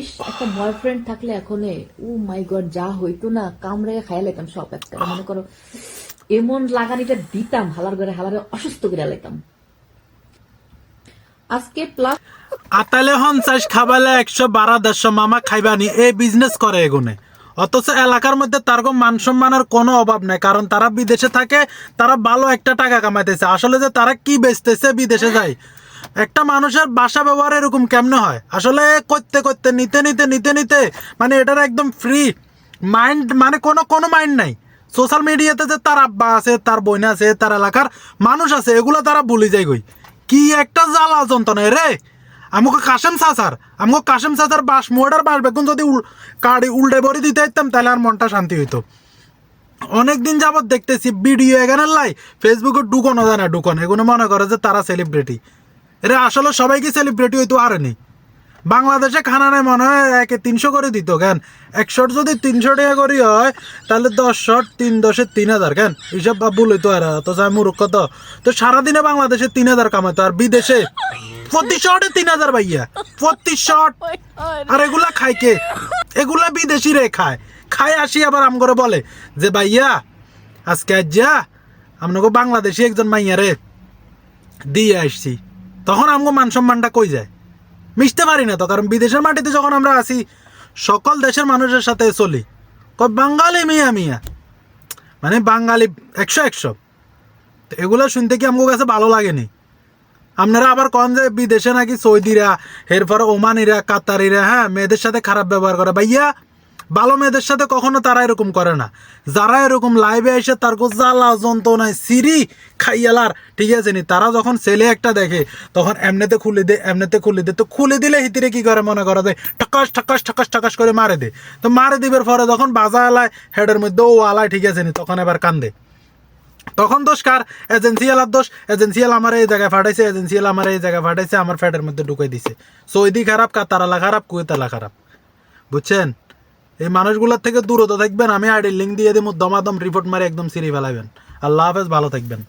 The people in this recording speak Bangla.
ইস, একটা বয়ফ্রেন্ড থাকলে এখন, ও মাই গড যা হইতো না কামড়ে খাইয়া লাইতাম সব একটা মনে করো, এমন লাগানিটা দিতাম, হালার ঘরে হালারে অসুস্থ করে লাইতাম। আজকে প্লাস আতালে হনচাইশ খাবালে একশো, বারো, দেড়শো মামা খাইবানি, এই বিজনেস করে এগুনে। অথচ এলাকার মধ্যে তার মান সম্মানের কোনো অভাব নেই, কারণ তারা বিদেশে থাকে, তারা ভালো একটা টাকা কামাইতেছে। আসলে যে তারা কি বেচতেছে বিদেশে যায়? একটা মানুষের বাসা ব্যবহার এরকম কেমনে হয়? আসলে করতে করতে, নিতে নিতে নিতে নিতে মানে এটার একদম ফ্রি মাইন্ড মানে কোনো কোনো মাইন্ড নাই। সোশ্যাল মিডিয়াতে যে তার আব্বা আছে, তার বোন আছে, তার এলাকার মানুষ আছে, এগুলো তারা ভুলে যায় গই কি একটা জ্বালা যন্ত্রণা রে! আমাকে কাশেম সাসার আমাকে কাশেম সাসার বাস মোড়ার বাস বেগুন যদি কাড়ি উল্টে বড়ি দিতে দিতাম তাহলে আর মনটা শান্তি হইতো। অনেকদিন যাবত দেখতেছি ভিডিও এখানে লাই ফেসবুকে ঢুকনো যায় না ঢুকন, এগুলো মনে করে যে তারা সেলিব্রিটি এরা আসলে সবাই কি সেলিব্রিটি হইতো আর নেই। বাংলাদেশে খানা নেই মনে হয় একে তিনশো করে দিত, কেন? একশোর যদি তিনশো টাকা করি হয়, তাহলে দশ শট তিন দশে তিন হাজার, কেন? হিসাব বা ভুল হইতো আর তো যাই মূর্খ তো। তো সারাদিনে বাংলাদেশে তিন হাজার কামাইতো, আর বিদেশে প্রতি শটে তিন হাজার ভাইয়া প্রতি শট আর এগুলা খায় কে? এগুলা বিদেশি রে খায়। খায় আসি আবার আম করে বলে যে, ভাইয়া, আজকে আজ যা আপনাকে বাংলাদেশি একজন মাইয়া রে, দিয়ে আসছি। তখন আমগো মান সম্মানটা কই যায়? মিশতে পারি না তো, কারণ বিদেশের মাটিতে যখন আমরা আসি সকল দেশের মানুষের সাথে চলি। কয়, বাঙালি মিয়া মিয়া। মানে বাঙালি একশো একশো। তো এগুলো শুনতে কি আমার কাছে ভালো লাগেনি? আপনারা আবার কন যে বিদেশে নাকি সৌদিরা, এরপর ওমানিরা, কাতারিরা হ্যাঁ মেয়েদের সাথে খারাপ ব্যবহার করে। ভাইয়া ভালো মেয়েদের সাথে কখনো তারা এরকম করে না। যারা এরকম লাইভে এসে তার জ্বালা, যন্ত্রণায় সিরি খাইয়ালার, ঠিক আছে নি? তারা যখন ছেলে একটা দেখে, তখন এমনিতে খুলে দে, এমনিতে খুলে দে। তো খুলে দিলে হিতিরে কি করে মনে করে দেয় ঠাকাস ঠাকাস ঠাকাস ঠাকাস করে মারে দে। তো মারে দিবার পরে যখন বাজা এলায় হেডের মধ্যে ও আলায়, ঠিক আছে নি? তখন এবার কান্দে। তখন দোষ কার? এজেন্সিয়ালার দোষ। এজেন্সিয়াল আমার এই জায়গায় ফাটাইছে এজেন্সিয়াল আমার এই জায়গায় ফাটাইছে, আমার ফ্যাটের মধ্যে ঢুকাই দিছে। সৌদি খারাপ কাতারালা খারাপ কুয়েতালা খারাপ। বুঝছেন? এই মানুষগুলোর থেকে দূরত থাকবেন, আমি আইডির লিঙ্ক দিয়ে দিব দমাদম রিপোর্ট মারে একদম সিঁড়ি ফেলাবেন আল্লাহ হাফেজ, ভালো থাকবেন।